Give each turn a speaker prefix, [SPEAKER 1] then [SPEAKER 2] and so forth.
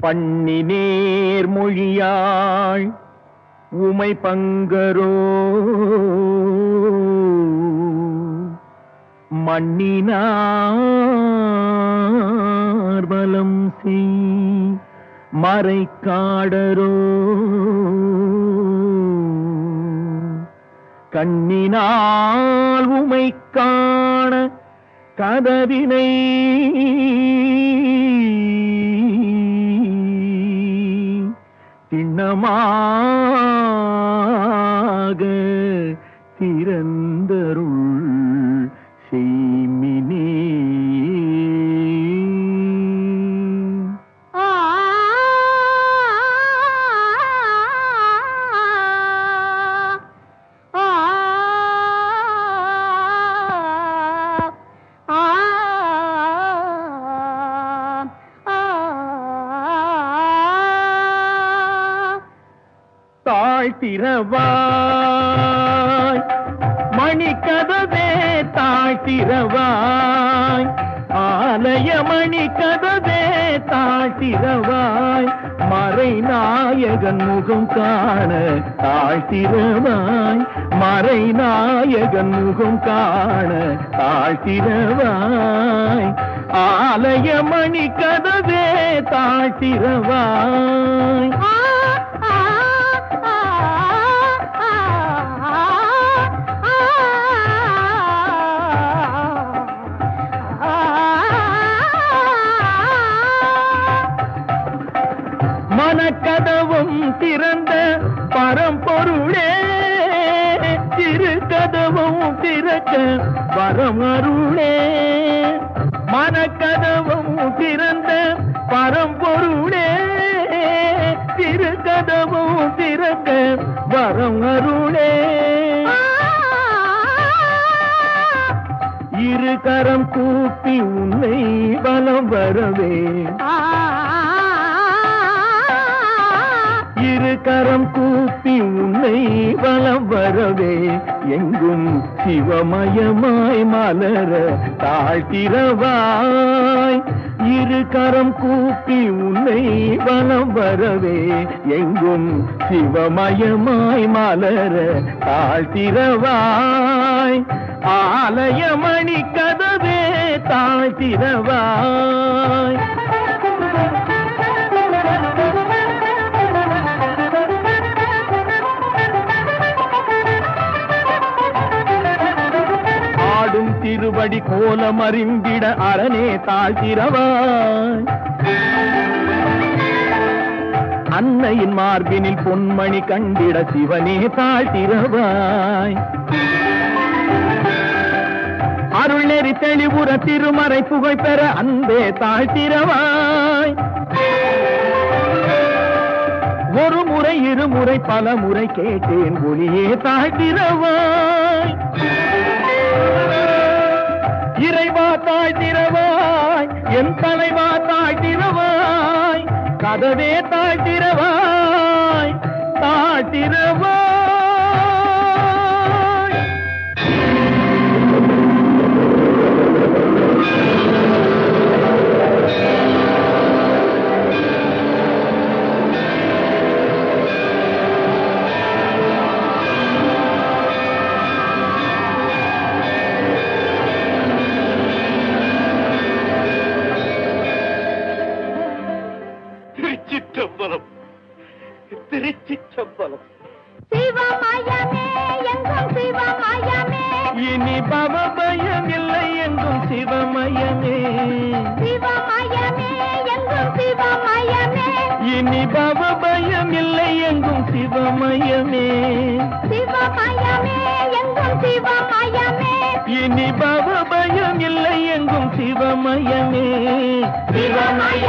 [SPEAKER 1] பண்ணி நேர் மொழியாள் உமை பங்கரோ. மண்ணினார் பலம் செய் மறைக்காடரோ கண்ணினால் உமை காண கதவினை திண்ணமாக திறந்தருள்
[SPEAKER 2] செய்
[SPEAKER 1] தாழ்த்திரவாய். மணிக்கதவே தாழ்த்திரவாய். ஆலய மணிக்கதவே தாழ்த்திரவாய். மறை நாயகன் முகம் காண தாழ்த்திரவாய். மறை நாயகன் முகம் காண தாழ்த்திரவாய். ஆலய மணிக்கதவே தாழ்த்திரவாய். மனக்கதவும் திறந்த பரம்பொருளே. திரு கதவும் திறக்க வரம் அருளே மனக்கதவும் திறந்த பரம்பொருளே. திரு கதவும் திறக்க வரம் அருளே இரு கரம் கூப்பி உன்னை பலம் வரவே. இரு கரம் கூப்பி உன்னை வலம் வரவே. எங்கும் சிவமயமாய் மலர தாழ்த்திரவாய். இரு கரம் கூப்பி உன்னை வலம் வரவே. எங்கும் சிவமயமாய் மலர தாழ்த்திரவாய். ஆலயமணி கதவே தாழ்த்திரவாய். திருவடி கோலம் அறிந்திட அரணே தாழ்கிறவாய் அன்னையின் மார்பினில் பொன்மணி கண்டிட சிவனே தாழ்கிறவாய் அருள் நெறி தெளிவுற திருமறை புகழ் பெற அன்பே தாழ்த்திரவாய். ஒரு முறை இருமுறை பல முறை கேட்டேன் ஒளியே தாழ்த்திரவாய். தலைவா தாழ்த்திரவாய் கதவே தாழ்த்திரவாய் தாழ்த்திரவாய்
[SPEAKER 2] சிவமயமே எங்கும் சிவமயமே
[SPEAKER 1] இனி பவபயம் இல்லை எங்கும் சிவமயமே இனி பவபயம் இல்லை
[SPEAKER 2] எங்கும் சிவமயமே
[SPEAKER 1] இனி பவபயம் இல்லை எங்கும் சிவமயமே
[SPEAKER 2] சிவமயமே